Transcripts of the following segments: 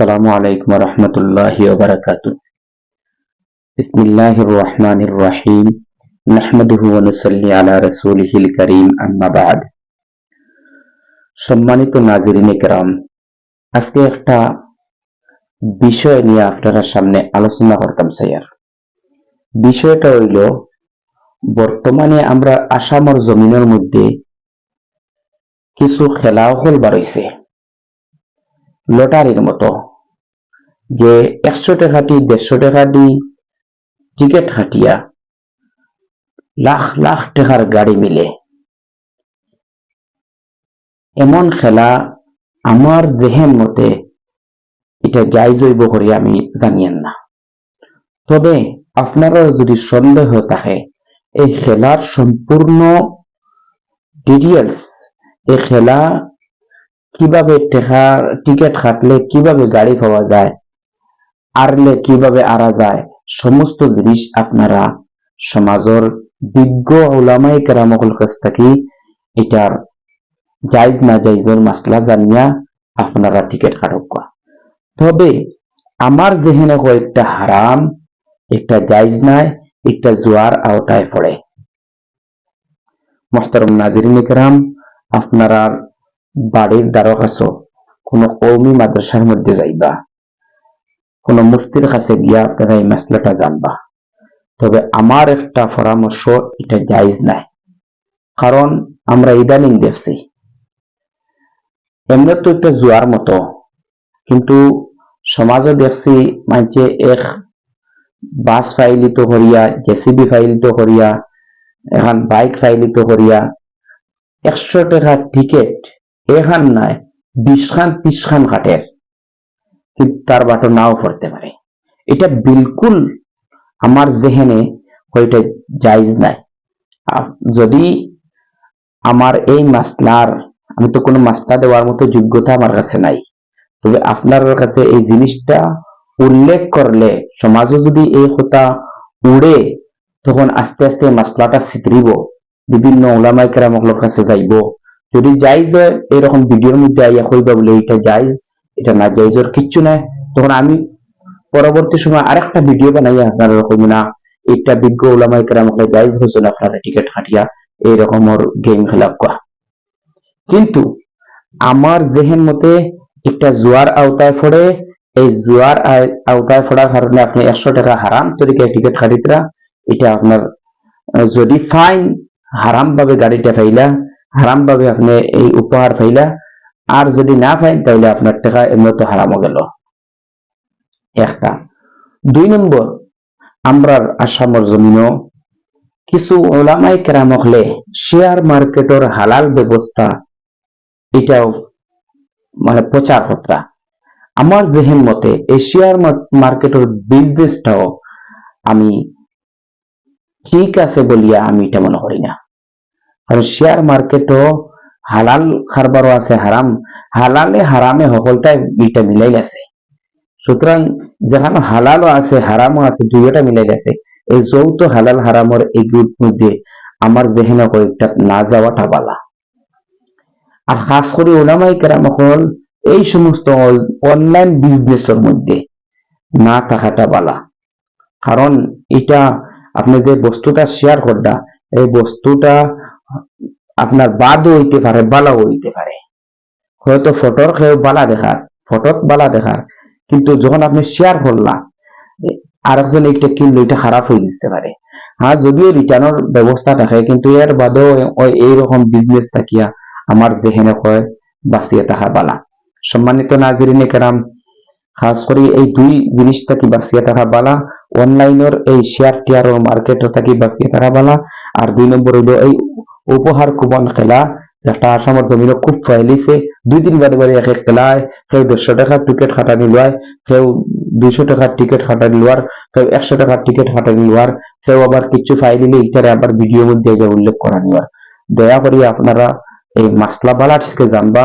আসসালামু আলাইকুম রহমতুল্লাহ বারাকাত রহমান রহিম। নাহমদুহু অনুসল্লি আলা রসুলহিল করিম আম্মাবাদ সম্মানিত নাজিরিনে কেরাম, আজকে একটা বিষয় নিয়ে আপনারা সামনে আলোচনা করতাম স্যার বিষয়টা হইল, বর্তমানে আমরা আসামর জমিনের মধ্যে কিছু খেলাও হল বাড়াইছে লটারির মতো। যে একশো টাকাটি দেড়শো টাকাটি টিকিট হাটিয়া লাখ লাখ টাকার গাড়ি মিলে। এমন খেলা আমার জেহেন মতে এটা যাই জৈব করি আমি জানিয়েন না। তবে আপনারও যদি সন্দেহ থাকে, এই খেলার সম্পূর্ণ ডিটেলস এই খেলা কীভাবে টেকার টিকিট কাটলে কীভাবে গাড়ি পাওয়া যায় আরলে কীভাবে আরা যায়, সমস্ত জিনিস আপনারা সমাজের বিজ্ঞ ওলামাই কেরামকল কাছ থেকে এটার জায়জ না জায়জের মাসলা জানিয়া আপনারা টিকিট কাটক তবে আমার যেহেনে কয়েকটা হারাম, একটা জায়জ নাই, একটা জোয়ার আওতায় পড়ে। মোহতারম নাজরিন কেরাম আপনারা বাড়ির দ্বারক আছো কোনো কৌমি মাদ্রাসার মধ্যে যাইবা। কোন মুফতির কাছে গিয়া আপনারা এই মাসলাটা জানবা। তবে আমার একটা পরামর্শ, এটা জায়জ নাই। কারণ আমরা ইদানিং দেখছি, এমনি তো একটা জুয়ার মতো, কিন্তু সমাজও দেখছি মানছে এক বাস ফাইলিত করিয়া, জেসিবি ফাইলিত করিয়া, এখন বাইক ফাইলিত করিয়া, একশো টাকা টিকেট, এখান নাই বিশ খান ত্রিশ খান কাটের। কিন্তু তার বাটো নাও পড়তে পারে। এটা বিলকুল আমার জেহেনে ওইটা জায়জ নাই। যদি আমার এই মাসলার, আমি তো কোনো মাসলা দেওয়ার মতো যোগ্যতা আমার কাছে নাই। তবে আপনার কাছে এই জিনিসটা উল্লেখ করলে, সমাজে যদি এই কথা উড়ে, তখন আস্তে আস্তে মাসলাটা সিকরিব বিভিন্ন ওলামাই কেরামকলোর কাছে যাইব। যদি হয়, এরকম ভিডিওর মধ্যে আইয়া কইবা বলে এটা জাইজ এটা না জাইজের কিচ্ছু নাই। তখন আমি পরবর্তী সময় আরেকটা ভিডিও বানাইয়া আপনারা কইব না এটা বিজ্ঞ ওলামাই কেরামকলে জাইজ হয়েছে না, আপনারা টিকিট হাঁটিয়া এইরকম ওর গেম খেলা কোয়া? কিন্তু আমার জেহেন মতে একটা জুয়ার আওতায় পড়ে এই জুয়ার আওতায় পড়ার কারণে আপনি একশো টাকা হারাম তরিকায় টিকিট খারিতরা এটা আপনার যদি ফাইন হারাম ভাবে গাড়িটা ফাইলা হারাম ভাবে আপনি এই উপহার ফাইলা আর যদি না ফাইন তাহলে আপনার টাকা এমনি তো হারামও গেল। একটা। দুই নম্বর আমরা আসামর জমিনও কিছু ওলামাই কেরাম হলে শেয়ার মার্কেটের হালাল ব্যবস্থা, এটাও মানে প্রচার হত্যা আমার জেহেন মতে এই শেয়ার মার্কেটের বিজনেসটাও আমি ঠিক আছে বলিয়া আমি এটা মনে করি না। কারণ শেয়ার মার্কেটও হালাল খারবারও আছে হারাম হালালে হারামে সকলটাই এটা মিলাই আছে সুতরাং যেখানে হালালও আছে হারামও আছে দুইটা মিলাই আছে এই যৌথ হালাল হারামর এই গ্রুপ মধ্যে আমার যেখানে কয়েকটা না যাওয়াটা বালা। আর খাস করে ওলামাই কেরাম হল এই সমস্ত অনলাইন বিজনেসের মধ্যে না থাকাটা বালা। কারণ এটা আপনি যে বস্তুটা শেয়ার করটা এই বস্তুটা আপনার বাদও হইতে পারে, বালাও হইতে পারে। হয়তো ফটোর কেউ বালা দেখার, ফটোত বালা দেখার, কিন্তু যখন আপনি শেয়ার করলা, আরেকজন এইটা কিনলো এটা খারাপ হয়ে যেতে পারে। হ্যাঁ যদিও রিটার্নের ব্যবস্থা থাকে, কিন্তু এর বাদেও এইরকম বিজনেস থাকিয়া আমার যেহেনে কয় বাঁচিয়ে থাকা বালা। সম্মানিত নাজরিনে কেরাম, খাস করে এই দুই জিনিস থাকি বাঁচিয়ে থাকা বালা? অনলাইনের এই শেয়ার টিয়ার মার্কেট থাকি বাঁচিয়ে থাকা বালা? আর দুই নম্বর হইল এই উপহার, কুপন, খেলা, একটা আসামের জমিনে খুব ফেলিছে দুই দিন বাদে বাদে এক খেলায় কেউ দেড়শো টাকার টিকিট খাটানি লয় কেউ দুইশো টাকার টিকিট খাটানি লোয়ার কেউ একশো টাকার টিকিট খাটানি লোয়ার কেউ আবার কিছু ফাইলিলে ইটারে আবার ভিডিও মধ্যে যে উল্লেখ করা নেওয়ার দয়া করি আপনারা এই মাসলা বালা থেকে জানবা।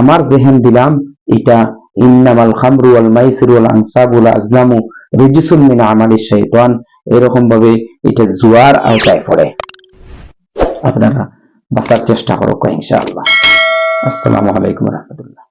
আমার যেহেন দিলাম এটা ইন্নামাল খামরু ওয়াল মাইসিরু ওয়াল আনসাবু ওয়াল আজলামু রিজিসুন মিন আমালিশ শাইতান। এরকম ভাবে এটা জুয়ার আওতায় পড়ে। আপনারা বাঁচার চেষ্টা করো আল্লাহ আসসালামু আলাইকুম রহমতুল্লাহ।